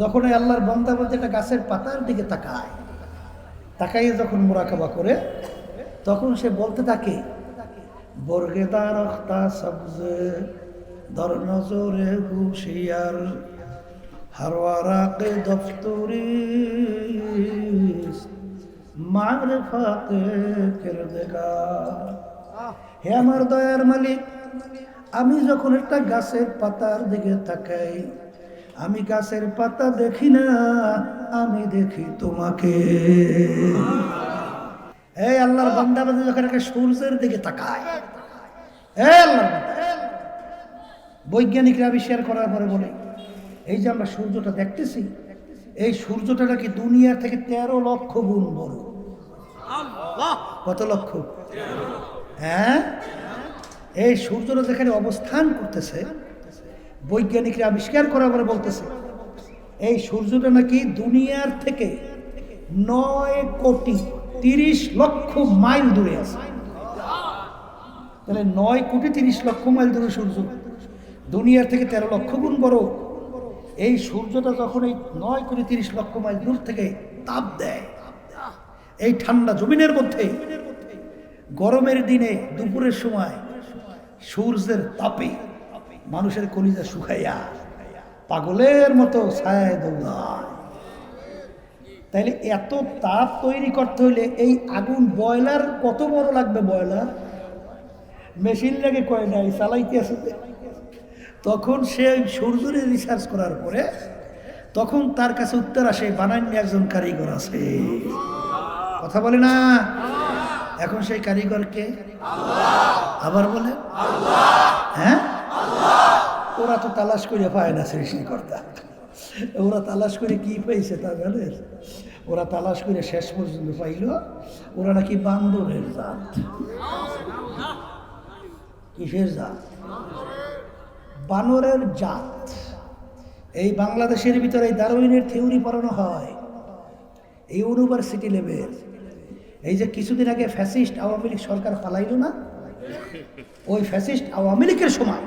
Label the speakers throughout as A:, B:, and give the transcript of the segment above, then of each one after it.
A: যখন আল্লাহর বন্দা বলতে একটা গাছের পাতার দিকে তাকায়, তাকাইয়ে যখন মোরাকাবা করে, তখন সে বলতে থাকে বর্গেদার অখতা সবজে দর নজরে হুশিয়ার হারওয়ারাকে দফতরি মারফাতে কিরদেগার হে আমার দয়ার মালিক, আমি যখন একটা গাছের পাতার দিকে তাকাই আমি গাছের পাতা দেখি না আমি দেখি তোমাকে। এই আল্লাহর বান্দা বান্দা যখন একটা সূর্যের দিকে তাকায় এই আল্লাহর। বৈজ্ঞানিকরা আবিষ্কার করার পরে বলে এই যে আমরা সূর্যটা দেখতেছি এই সূর্যটা নাকি দুনিয়া থেকে তেরো লক্ষ গুণ বড়। কত লক্ষ? হ্যাঁ? এই সূর্যটা যেখানে অবস্থান করতেছে বৈজ্ঞানিকরা আবিষ্কার করার পরে বলতেছে। এই সূর্যটা নাকি দুনিয়ার থেকে নয় কোটি তিরিশ লক্ষ মাইল দূরে আছে। তাহলে নয় কোটি তিরিশ লক্ষ মাইল দূরে সূর্য। দুনিয়ার থেকে তেরো লক্ষ গুণ বড়। এই সূর্যটা যখন এই নয় কোটি তিরিশ লক্ষ মাইল দূর থেকে তাপ দেয়, এই ঠান্ডা জমিনের মধ্যে, গরমের দিনে, দুপুরের সময়, সূর্যের তাপে মানুষের কলিজা শুকাইয়া পাগলের মতো ছায় দৌড়ায়। তাইলে এত তাপ তৈরি করতে হইলে এই আগুন বয়লার কত বড় লাগবে বয়লার মেশিন লাগে কয়, নাই, চালাইতে আছে তখন সে সূর্যরে রিসার্চ করার পরে তখন তার কাছে উত্তর আসে বানান্য একজন কারিগর আছে। কথা বলে না? এখন সেই কারিগরকে আবার বলে? হ্যাঁ? ওরা তো তালাশ করে পায় না সৃষ্টিকর্তা। ওরা তালাশ করে কি পাইছে তা জানেন ওরা তালাশ করে শেষ পর্যন্ত পাইল। ওরা নাকি বান্দরের জাত। কিসের জাত? বানরের জাত। এই বাংলাদেশের ভিতরে এই দারুইনের থিওরি পড়ানো হয়। এই ইউনিভার্সিটি লেভেল এই যে কিছুদিন আগে ফ্যাসিস্ট আওয়ামী লীগ সরকার পালাইল না? ওই ফ্যাসিস্ট আওয়ামী লীগের সময়।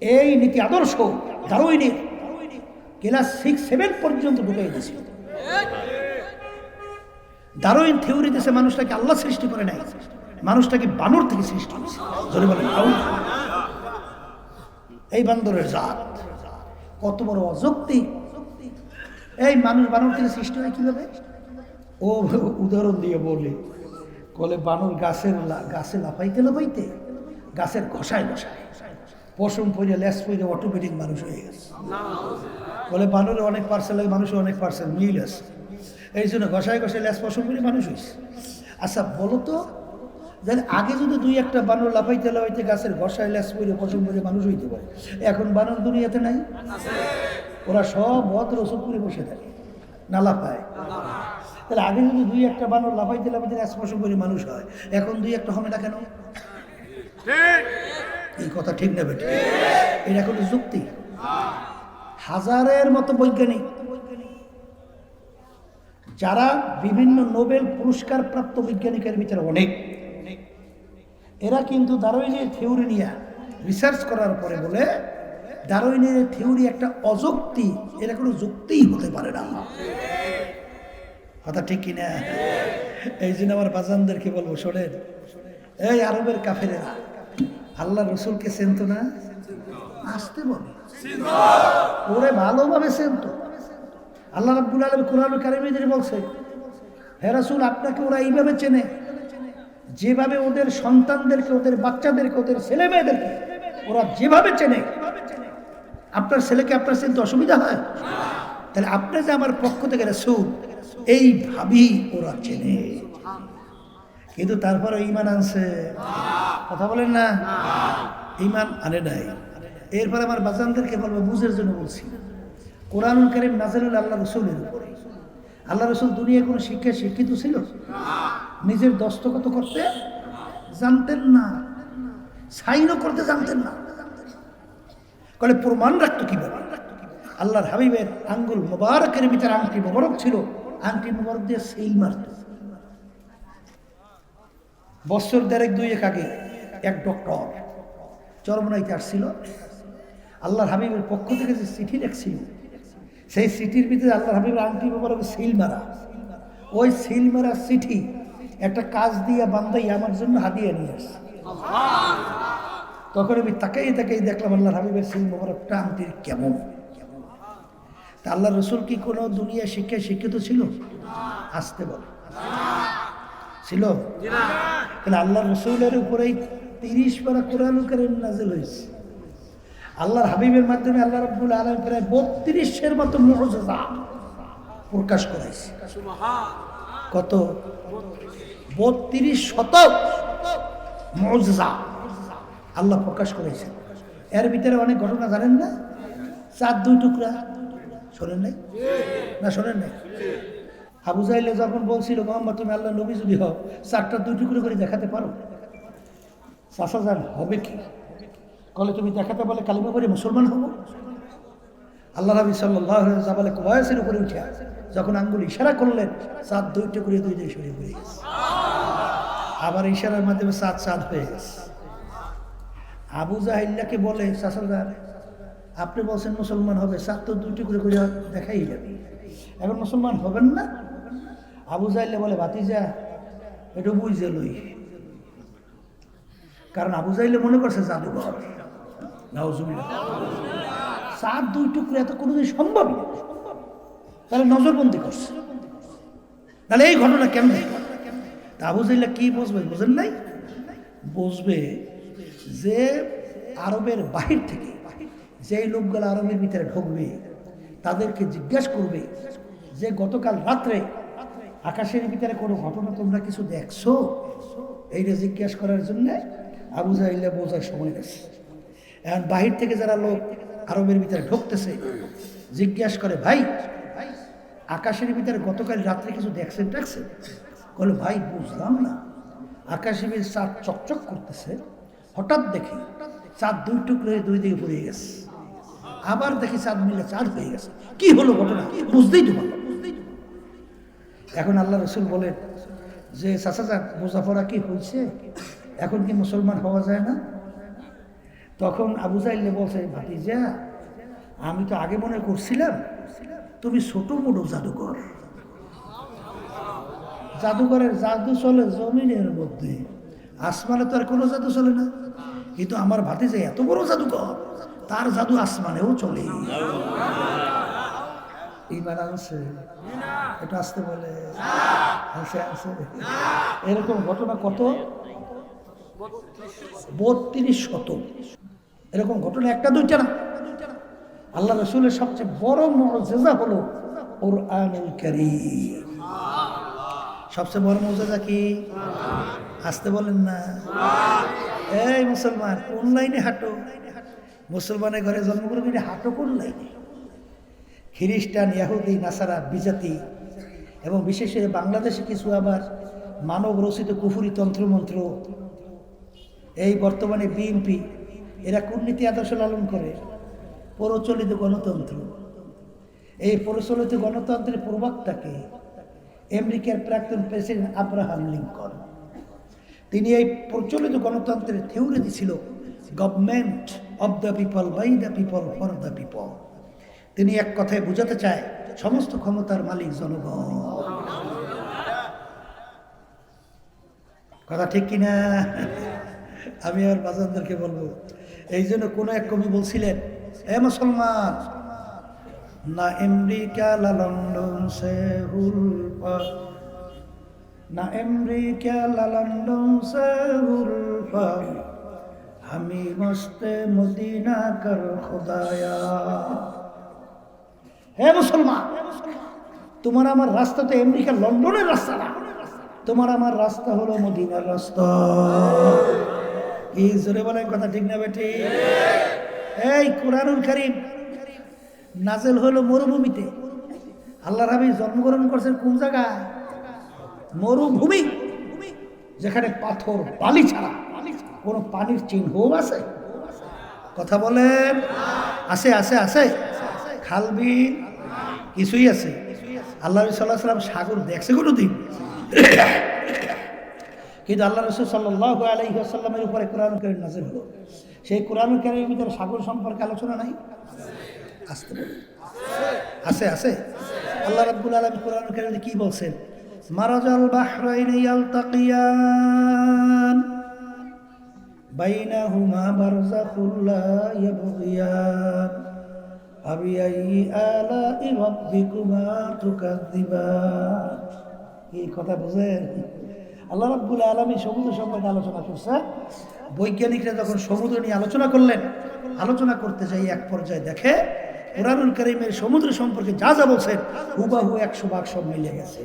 A: এই নীতি আদর্শ দারুইনের ক্লাস সিক্স, সেভেন পর্যন্ত ঢুকাই দিয়েছিল। দারুইন থিওরি দেশে মানুষটাকে আল্লাহ সৃষ্টি করে নাই, মানুষটাকে বানর থেকে সৃষ্টি বলেন এই বান্দরের জাত, কত বড় অযৌক্তিক এই মানুষ বানর থেকে সৃষ্টি হয় কীভাবে? ও উদাহরণ দিয়ে বলে, কলে বানর গাছের গাছে লাফাইতে লাফাইতে, গাছের ঘষায় ঘষায়। পশম পরে লেস পরে অটোমেটিক মানুষ হয়ে গেছে। বলে বানরে অনেক পার্সেল মানুষের অনেক পার্সেল মিল আছে। এই জন্য ঘষায় ঘষায় লেস পশম করে মানুষ হয়েছে আচ্ছা বলো তো যে আগে যদি দুই একটা বানর লাফাইতে লাফাইতে গাছের ঘষায় লেস পরে পশম করে মানুষ হইতে পারে, এখন বানর দুনিয়াতে নাই। ওরা সব বদ রসুল করে বসে থাকে, না লাফায়। তাহলে আগে যদি দুই একটা বানর লাফাইতে লাফাইতে লেস পশম করে মানুষ হয়, এখন দুই একটা হবে না কেন? এই কথা ঠিক না বেটে? এটা কোনো যুক্তি? হাজারের মতো বৈজ্ঞানিক। যারা বিভিন্ন নোবেল পুরস্কার প্রাপ্ত বৈজ্ঞানিকের ভিতরে অনেক। এরা কিন্তু দারোইনের থিওরি নিয়ে রিসার্চ করার পরে বলে, দারোইনের থিওরি একটা অযুক্তি, এটা কোনো যুক্তিই হতে পারে না। কথা ঠিক কিনা? এই জন্য আমার বাজানদেরকে বলব, শোনেন, এই আরবের কাফেরেরা আল্লাহ রসুলকে চেনতো না? আসতে বলে। ওরে ভালোভাবে চেনতো। আল্লাহ রাব্বুল আলম কোরআন কারিমিদের বলছে হে রাসূল আপনাকে ওরা এইভাবে চেনে যেভাবে ওদের সন্তানদেরকে ওদের বাচ্চাদেরকে ওদের ছেলে মেয়েদেরকে ওরা যেভাবে চেনে। আপনার ছেলেকে আপনার চিনতে অসুবিধা হয়? তাহলে আপনি যে আমার পক্ষ থেকে রাসূল এইভাবেই ওরা চেনে। কিন্তু তারপরে ইমান আনছে। কথা বলেন না? ইমান আনে নাই। এরপর আমার বাজানদেরকে বলব, বুঝের জন্য বলছি। কোরআনুল করিম নাজারুল আল্লাহ রসুলের উপরে। আল্লাহ রসুল দুনিয়ায় কোনো শিক্ষায় শিক্ষিত ছিল? নিজের দস্তখত করতে জানতেন না। সাইনও করতে জানতেন না। কলে প্রমাণ রাখতো কীভাবে? আল্লাহর হাবিবের আঙ্গুল মোবারকের ভিতরে আংটি মোবারক ছিল। আংটি মোবারক দিয়ে সেই মারত। বছর দেড়েক দুই এক আগে এক ডক্টর চরমনাইতে আসছিল। আল্লাহর হাবিবের পক্ষ থেকে যে চিঠি লেখছিল, সেই চিঠির ভিতরে আল্লাহ হাবিবের আংটি ব্যাপার সিল মারা। ওই সিল মারা চিঠি একটা কাজ দিয়ে বান্দাই আমার জন্য হাদিয়ে নিয়ে আসছে। তখন আমি তাকেই তাকেই দেখলাম আল্লাহ হাবিবের সিল মোবারকটা আংটির কেমন। তা আল্লাহ রসুল কি কোনো দুনিয়া শিক্ষায় শিক্ষিত ছিল? আসতে বল। ছিল? তাহলে আল্লাহ রসুলের উপরেই তিরিশ পারা কোরআন কারিম নাজিল হয়েছে। আল্লাহর হাবিবের মাধ্যমে আল্লাহ রব্বুল আলম প্রায় বত্রিশের মতো মহজা প্রকাশ করেছে। কত? বত্রিশ শতক মজা আল্লাহ প্রকাশ করেছে। এর ভিতরে অনেক ঘটনা জানেন না? চার দুই টুকরা। শোনেন নাই? না শোনেন নাই? আবু যখন বলছিল, মোহাম্মদ, তুমি আল্লাহ নবী যদি হও, চারটা দুই টুকরো করে দেখাতে পারো? চাষা যান হবে কি? কলে, তুমি দেখাতে বলে কালিমা পরে মুসলমান হব? আল্লাহ নবী সাল্লাহ কয়েসের উপরে উঠে যখন আঙ্গুল ইশারা করলেন, চাঁদ দুই টুকরে দুই সরিয়ে পড়ে গেছে। আবার ইশারার মাধ্যমে চাঁদ চাঁদ হয়ে গেছে। আবু জাহিল্লাকে বলে চাষাদার আপনি বলছেন মুসলমান হবে, চাঁদ তো দুই টুকরে করে দেখাই যাবে। এখন মুসলমান হবেন না? আবু জাহিল্লা বলে, ভাতিজা, এটা বুঝে লই। কারণ আবু জাহিল্লা মনে করছে জাদুঘর। চার দুই টুকরো এত কোনোদিন সম্ভব না। তাহলে নজরবন্দি করছে। তাহলে এই ঘটনা কেমন? আবু জাইল্লা কি বুঝবে? বুঝেন নাই? বুঝবে যে আরবের বাহির থেকে যেই লোকগুলো আরবের ভিতরে ঢুকবে, তাদেরকে জিজ্ঞাসা করবে যে গতকাল রাত্রে আকাশের ভিতরে কোনো ঘটনা তোমরা কিছু দেখছ? এইটা জিজ্ঞাসা করার জন্য আবু জাইল্লা বোঝার সময় গেছে। এখন বাহির থেকে যারা লোক আরবের ভিতরে ঢুকতেছে, জিজ্ঞাসা করে, ভাই, আকাশের ভিতরে গতকাল রাত্রে কিছু দেখছেন দেখছেন? বলে ভাই, বুঝলাম না। আকাশের ভিতরে চাঁদ চকচক করতেছে, হঠাৎ দেখি চাঁদ দুই টুকরো হয়ে দুই দিকে পড়ে গেছে। আবার দেখি চাঁদ মিলে চাঁদ হয়ে গেছে। কি হলো ঘটনা? বুঝতেই তো পারলাম এখন আল্লাহ রসুল বলেন যে চাচা যাক মুজাফরা কি হয়েছে? এখন কি মুসলমান হওয়া যায় না? তখন আবু জাইলে বলছে ভাতিজা আমি তো আগে মনে করছিলাম তুমি ছোট মোটো জাদুকর। জাদুকরের জাদু চলে জমিনের মধ্যে আসমানে তো আর কোনো জাদু চলে না। কিন্তু আমার ভাতিজা এত বড় জাদুকর তার জাদু আসমানেও চলে। ইমান আছে এটা আসতে বলে। আছে এরকম ঘটনা কত? বত্রিশ শত। এরকম ঘটনা একটা দুইটা না? আল্লাহ রসুলের সবচেয়ে বড় মজেজা হলো ওর আনুল সবচেয়ে বড় মজেজা কি? আসতে বলেন না। এই মুসলমান কোন লাইনে হাঁটো। মুসলমানের ঘরে জন্মগ্রহণ করে হাঁটো কোন লাইনে? খ্রিস্টান, ইয়াহুদি, নাসারা, বিজাতি এবং বিশেষ করে বাংলাদেশে কিছু আবার মানব রচিত কুফুরি তন্ত্রমন্ত্র, এই বর্তমানে বিএনপি এরা কূটনীতি আদর্শ লালন করে, প্রচলিত গণতন্ত্র। এই প্রচলিত গণতন্ত্রের প্রবক্তাকে আমেরিকার প্রাক্তন প্রেসিডেন্ট আব্রাহাম লিঙ্কন। তিনি এই প্রচলিত গণতন্ত্রের থিওরি দিছিল government of the people by the people for the people তিনি এক কথায় বোঝাতে চায় সমস্ত ক্ষমতার মালিক জনগণ। কথা ঠিক কিনা? আমি আর বাজানদেরকে বলব, এই জন্য কোনো এক কবি বলছিলেন, এ মুসলমান, না আমেরিকা লন্ডন সে হুলফা না আমেরিকা লন্ডন সে হুলফা আমি মস্তে মদিনা কর খোদায়া। হে মুসলমান, তোমার আমার রাস্তা তো আমেরিকা, লন্ডনের রাস্তা না। তোমার আমার রাস্তা হলো মদিনার রাস্তা। কি জোরে বলেন কথা ঠিক না বেটি এই কোরআনুল করিম নাজেল হলো মরুভূমিতে। আল্লাহ রাবি জন্মগ্রহণ করছেন কোন জায়গায়? মরুভূমি, যেখানে পাথর, বালি ছাড়া কোনো পানির চিহ্নও আছে। কথা বলেন। আছে আছে আছে। খালবিল কিছুই আছে। আল্লাহ সাল্লাহ সাল্লাম সাগর দেখছে কোনো দিন কিন্তু আল্লাহ রসুল সাল্লাহ আলহিহাসাল্লামের উপরে কোরআন করিম নাজির হলো। সেই কোরআন করিমের ভিতরে সাগর সম্পর্কে আলোচনা নাই? আসতে আছে আছে। আল্লাহ রাব্বুল আলামিন কোরআন কারিমে কি বলছেন? মারাজাল বাহরাইনি ইয়ালতাকিয়ান বাইনাহুমা বারযাখুল লা ইয়াবগিয়ান। কথা বুঝেন? আল্লাহ সমুদ্র সম্পর্কে আলোচনা করছে। বৈজ্ঞানিকরা যখন সমুদ্র নিয়ে আলোচনা করলেন, আলোচনা করতে যাই এক পর্যায়ে দেখে, কোরআনুল করিমের সমুদ্র সম্পর্কে যা যা বলছেন, হুবাহু একশো ভাগ সব মিলে গেছে।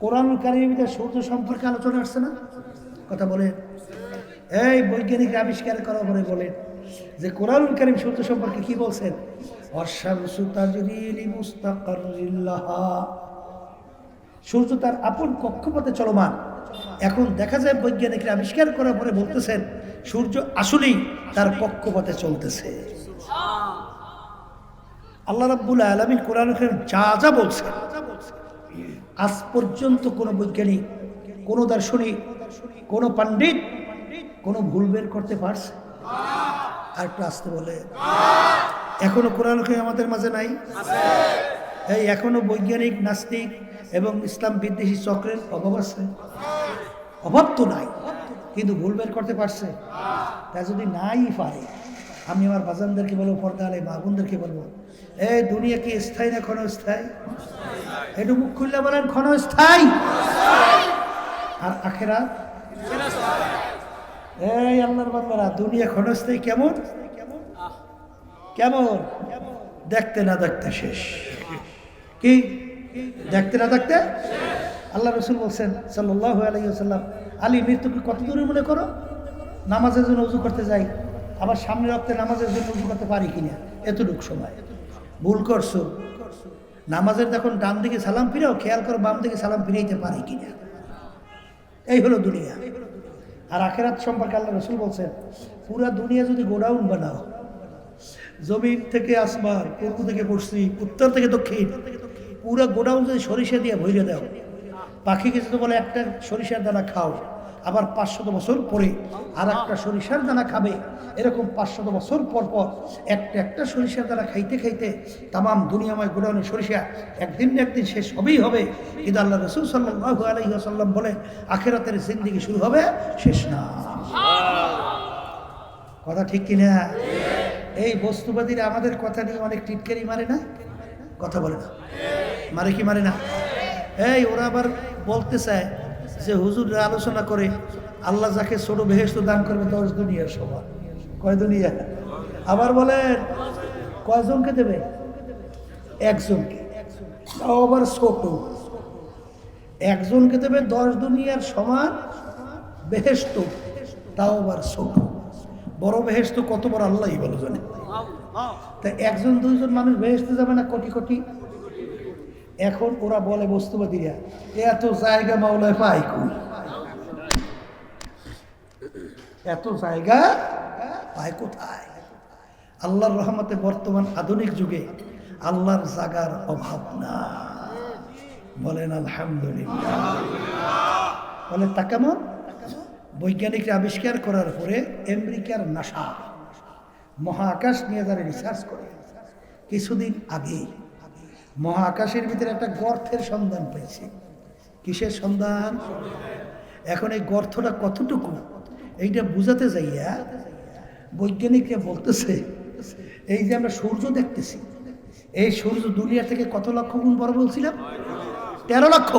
A: কোরআনুল কারিমের সমুদ্র সম্পর্কে আলোচনা আসছে না? কথা বলে এই বৈজ্ঞানিক আবিষ্কার করা পরে বলেন যে কোরআনুল কারিম সূর্য সম্পর্কে কি বলছেন? সূর্য তার আপন কক্ষপথে চলমান। এখন দেখা যায় বৈজ্ঞানিকরা আবিষ্কার করার পরে বলতেছেন, সূর্য আসলেই তার কক্ষপথে চলতেছে। আল্লাহ রাব্বুল আলমিন কোরআন কারীম যা যা বলছে আজ পর্যন্ত কোনো বৈজ্ঞানিক, কোনো দার্শনিক, কোনো পণ্ডিত কোনো ভুল বের করতে পারছে? আর একটু আসতে বলে। এখনও কোরআন আমাদের মাঝে নাই। এই এখনও বৈজ্ঞানিক, নাস্তিক এবং ইসলাম বিদ্বেষী চক্রের অভাব আছে। অভাব তো নাই, কিন্তু ভুল বের করতে পারছে। তা যদি নাই পারে, আমি আমার বাজানদেরকে বলব পর্দা আলাই মা বোনদেরকে বলব এ দুনিয়া কি স্থায়ী না ক্ষণস্থায়ী? একটু মুখ খুললে বলেন, ক্ষণস্থায়ী। আর আখেরা এই আল্লাহর বান্দারা দুনিয়া ক্ষণস্থায়ী কেমন? কেমন? দেখতে না দেখতে শেষ। কি? দেখতে না দেখতে? আল্লাহ রসুল বলছেন সাল্লাহ আলাইসাল্লাম আলী মৃত্যুকে কত দূরে মনে করো? নামাজের জন্য উজু করতে যাই আবার সামনে রক্তে নামাজের জন্য উজু করতে পারি কিনা? এতটুকু সময়। ভুল করছ। নামাজের যখন ডান দিকে সালাম ফিরাও খেয়াল করো বাম দিকে সালাম ফিরাইতে পারি কিনা? এই হলো দুনিয়া। আর আখেরাত সম্পর্কে আল্লাহ রসুল বলছেন, পুরা দুনিয়া যদি গোডাউন বানাও, জমিন থেকে আসমান পূর্ব থেকে পশ্চিম উত্তর থেকে দক্ষিণ, পুরা গোডাউন যদি সরিষা দিয়ে ভইরে দাও, পাখিকে যদি বলে একটা সরিষার দানা খাও আবার পাঁচশত বছর পরে আর একটা সরিষার দানা খাবে। এরকম পাঁচশত বছর পর পর একটা একটা সরিষার দানা খাইতে খাইতে তামাম দুনিয়াময় গোডাউনের সরিষা একদিন না একদিন শেষ হবেই হবে। কিন্তু আল্লাহ রসুল সাল্লাহ আলহিহাসাল্লাম বলে আখেরাতের জিন্দিগি শুরু হবে শেষ না। কথা ঠিক কিনা? এই বস্তুবাদীরা আমাদের কথা নিয়ে অনেক টিটকারি মারে না? কথা বলে না। মারে কি মারে না? এই ওরা আবার বলতে চায় যে হুজুররা আলোচনা করে, আল্লাহ যাকে ছোট বেহেস্ত দান করবে, দশ দুনিয়ার সবার কয় দুনিয়া? আবার বলেন, কয়জনকে দেবে? একজনকে। আবার ছোট। একজনকে দেবে দশ দুনিয়ার সমান বেহেস্ত তাও আবার ছোট। বড় বেহেস্ত কত বড় আল্লাহই বলো জানে। তা একজন, দুইজন মানুষ বেহেস্তে যাবে না কোটি কোটি? এখন ওরা বলে বস্তুবাদীরা, এত জায়গা মাওলায় পাই কই? এত জায়গা পায় কোথায়? আল্লাহর রহমতে বর্তমান আধুনিক যুগে আল্লাহর জাগার অভাব না। বলেন, আলহামদুলিল্লাহ। বলে, তা কেমন? বৈজ্ঞানিকরা আবিষ্কার করার পরে আমেরিকার নাসা মহাকাশ নিয়ে যারা রিসার্চ করে। কিছুদিন আগে মহাকাশের ভিতরে একটা গর্থের সন্ধান পেয়েছে। কিসের সন্ধান? এখন এই গর্তটা কতটুকু? এইটা বুঝাতে যাইয়া বৈজ্ঞানিকরা বলতেছে, এই যে আমরা সূর্য দেখতেছি, এই সূর্য দুনিয়া থেকে কত লক্ষ গুণ বড় বলছিলাম? তেরো লক্ষ।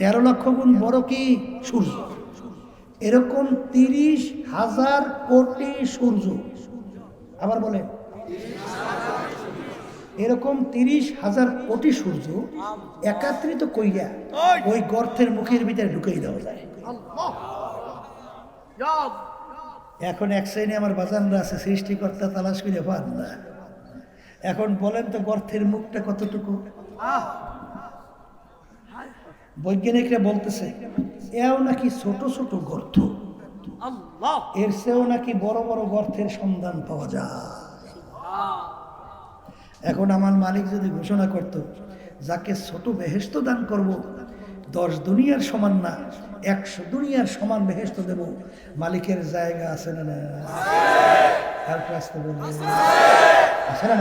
A: তেরো লক্ষ গুণ বড় কি? সূর্য। এরকম তিরিশ হাজার কোটি সূর্য। আবার বলে এরকম তিরিশ হাজার কোটি সূর্য একাত্রিত কইরা ওই গর্তের মুখের ভিতরে ঢুকিয়ে দেওয়া যায়। এখন এক শ্রেণি আমার বাজানরা আছে, সৃষ্টিকর্তা তালাশ করে পান না। এখন বলেন তো গর্তের মুখটা কতটুকু? বৈজ্ঞানিকরা বলতেছে, এও নাকি ছোট ছোট গর্ত। এর চেয়েও নাকি বড় বড় গর্তের সন্ধান পাওয়া যায়। এখন আমার মালিক যদি ঘোষণা করত, যাকে ছোট বেহেস্ত দান করব, দশ দুনিয়ার সমান না, একশো দুনিয়ার সমান বেহেস্ত দেব, মালিকের জায়গা আছে না আছে না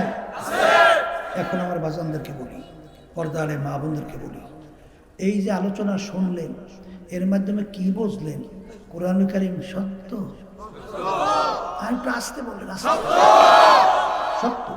A: এখন আমার বাজানদেরকে বলি, পর্দারে মা বোনদেরকে বলি, এই যে আলোচনা শুনলেন, এর মাধ্যমে কি বুঝলেন? কোরআন কারিম সত্য? আর একটু আসতে বললেন সত্য।